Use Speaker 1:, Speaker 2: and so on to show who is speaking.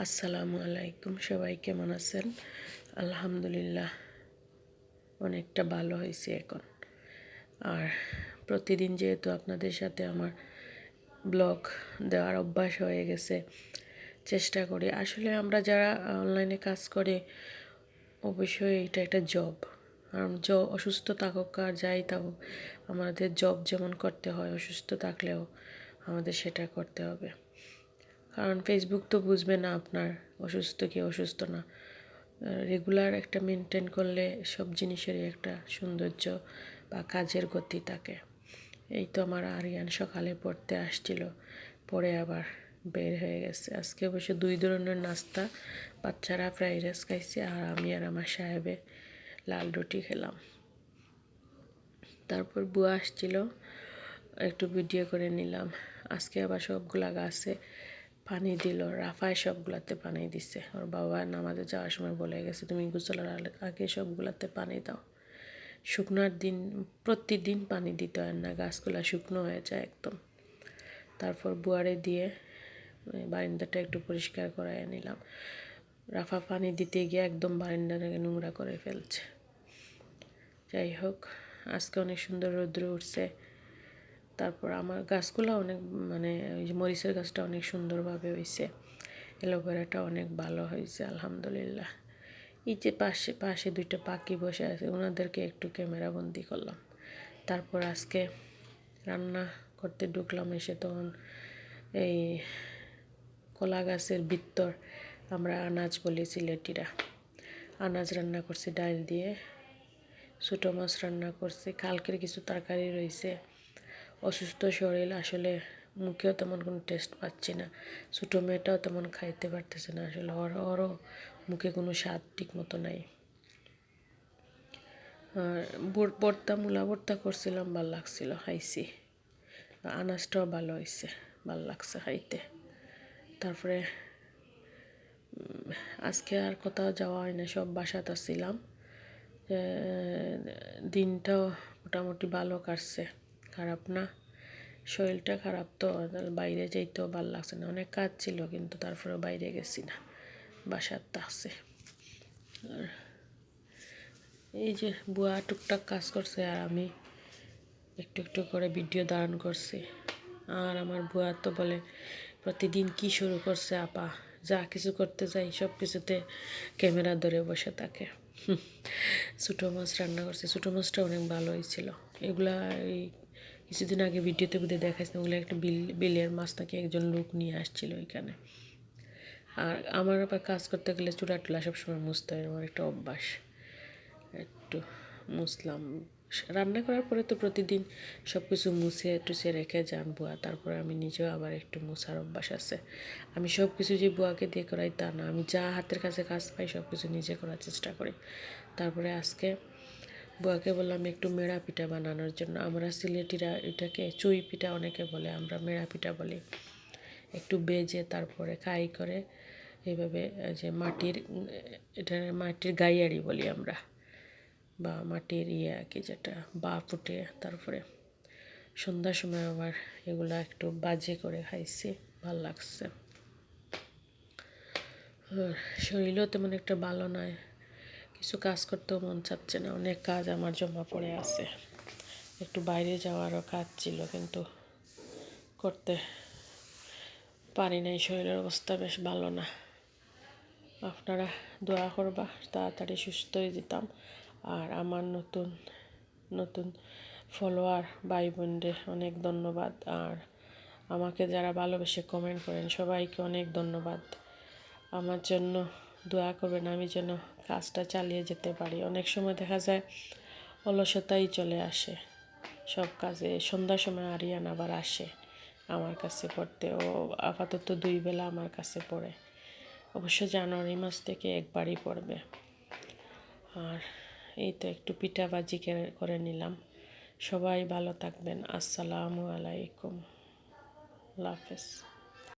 Speaker 1: আসসালামু আলাইকুম, সবাই কেমন আছেন? আলহামদুলিল্লাহ, অনেকটা ভালো হয়েছে এখন। আর প্রতিদিন যেহেতু আপনাদের সাথে আমার ব্লগ দেওয়ার অভ্যাস হয়ে গেছে, চেষ্টা করি। আসলে আমরা যারা অনলাইনে কাজ করে, অবশ্যই এটা একটা জব কারণ জ অসুস্থ থাকুক, আর যাই থাকুক, আমাদের জব যেমন করতে হয়, অসুস্থ থাকলেও আমাদের সেটা করতে হবে। কারণ ফেসবুক তো বুঝবে না আপনার অসুস্থ কি অসুস্থ না। রেগুলার একটা মেনটেন করলে সব জিনিসেরই একটা সৌন্দর্য বা কাজের গতি থাকে। এই তো আমার আরিয়ান সকালে পড়তে আসছিল, পরে আবার বের হয়ে গেছে। আজকে অবশ্য দুই ধরনের নাস্তা, বাচ্চারা ফ্রাইড রাইস খাইছে আর আমি আর আমার সাহেবে লাল রুটি খেলাম। তারপর বুয়া আসছিল, একটু ভিডিও করে নিলাম। আজকে আবার সবগুলা গাছে পানি দিল রাফায় সবগুলাতে পানি দিছে। ওর বাবা নামাজে যাওয়ার সময় বলে গেছে, তুমি গোসলের আগে সবগুলাতে পানি দাও। শুকনোর দিন, প্রতিদিন পানি দিতে হয় না, গাছগুলা শুকনো হয়ে যায় একদম। তারপর বুয়ারে দিয়ে বারিন্দাটা একটু পরিষ্কার করাই নিলাম। রাফা পানি দিতে গিয়ে একদম বারিন্দাটাকে নোংরা করে ফেলছে। যাই হোক, আজকে অনেক সুন্দর রৌদ্র উঠছে। তারপর আমার গাছগুলো অনেক মানে ওই মরিচের গাছটা অনেক সুন্দরভাবে হয়েছে অ্যালোভেরাটা অনেক ভালো হয়েছে আলহামদুলিল্লাহ। এই যে পাশে পাশে দুইটা পাখি বসে আছে ওনাদেরকে একটু ক্যামেরা বন্দি করলাম। তারপর আজকে রান্না করতে ঢুকলাম এসে তখন এই কলা গাছের ভিতর আমরা আনাজ বলি সিলেটিরা আনাজ রান্না করছি, ডাল দিয়ে। ছোটো মাছ রান্না করছি, কালকের কিছু তরকারি রয়েছে। অসুস্থ শরীর, আসলে মুখেও তেমন কোনো টেস্ট পাচ্ছি না। ছোটো মেয়েটাও তেমন খাইতে পারতেছে না, আসলে ওর, ওরও মুখে কোনো স্বাদ ঠিক মতো নাই। আর ভর্তা মূলা ভর্তা করছিলাম, ভালো লাগছিল খাইছি। আনাজটাও ভালো হয়েছে ভালো লাগছে খাইতে। তারপরে আজকে আর কোথাও যাওয়া হয় না, সব বাসাত আসছিলাম দিনটাও মোটামুটি ভালো কাটছে। খারাপ না। শরীরটা খারাপ তো বাইরে যেতেও ভালো লাগছে না। অনেক কাজ ছিল কিন্তু তারপরে বাইরে গেছি না। বাসার আছে। আর এই যে বুয়া টুকটাক কাজ করছে আর আমি একটু একটু করে ভিডিও ধারণ করছি। আর আমার বুয়া তো বলে, প্রতিদিন কি শুরু করছে আপা? যা কিছু করতে যাই, সব কিছুতে ক্যামেরা ধরে বসে থাকে। ছোটো মাছ রান্না করছে। ছোটো মাছটা অনেক ভালো হয়েছিল এগুলা এই কিছুদিন আগে ভিডিওতে বুঝে দেখাইছে ওগুলো একটা বিল, বিলের মাছ নাকি একজন লোক নিয়ে আসছিল ওইখানে। আর আমার আবার কাজ করতে গেলে চূড়া টুলা সবসময় মুছতে হয়, আমার একটা অভ্যাস। একটু মুছলাম। রান্না করার পরে তো প্রতিদিন সব কিছু মুছে টুছে রেখে যান বুয়া, তারপরে আমি নিজেও আবার একটু মুছার অভ্যাস আছে। আমি সব কিছু যে বুয়াকে দিয়ে করাই তা না, আমি যা হাতের কাছে কাজ পাই সব কিছু নিজে করার চেষ্টা করি। তারপরে আজকে বুয়াকে বললাম, একটু মেড়া পিঠা বানানোর জন্য। আমরা সিলেটিরা এটাকে চুই পিঠা অনেকে বলে, আমরা মেড়া পিঠা বলি। একটু বেজে তারপরে খাই করে, এইভাবে যে মাটির, এটা মাটির গাইয়ারি বলি আমরা, বা মাটির ইয়ে কি যেটা, বা ফুটে তারপরে। সন্ধ্যার সময় আবার এগুলো একটু বাজে করে খাইছি, ভালো লাগছে। শরীরও তেমন একটা ভালো নয়। কিছু কাজ করতেও মন চাচ্ছে না। অনেক কাজ আমার জমা পড়ে আছে। একটু বাইরে যাওয়ারও কাজ ছিল, কিন্তু করতে পারি নাই। শরীরের অবস্থা বেশ ভালো না। আপনারা দোয়া করবা, তাড়াতাড়ি সুস্থ হয়ে যেতাম আর আমার নতুন নতুন ফলোয়ার ভাই বোনদের অনেক ধন্যবাদ। আর আমাকে যারা ভালোবেসে কমেন্ট করেন, সবাইকে অনেক ধন্যবাদ। আমার জন্য দোয়া করবেন আমি যেন কাজটা চালিয়ে যেতে পারি। অনেক সময় দেখা যায় অলসতাই চলে আসে। সব কাজে সন্ধ্যার সময় আরিয়ান আবার আসে আমার কাছে পড়তে। ও আপাতত দুই বেলা আমার কাছে পড়ে। অবশ্য জানুয়ারি মাস থেকে একবারই পড়বে। আর এই তো একটু পিঠাবাজি করে নিলাম। সবাই ভালো থাকবেন। আসসালামু আলাইকুম। আল্লাহ হাফেজ।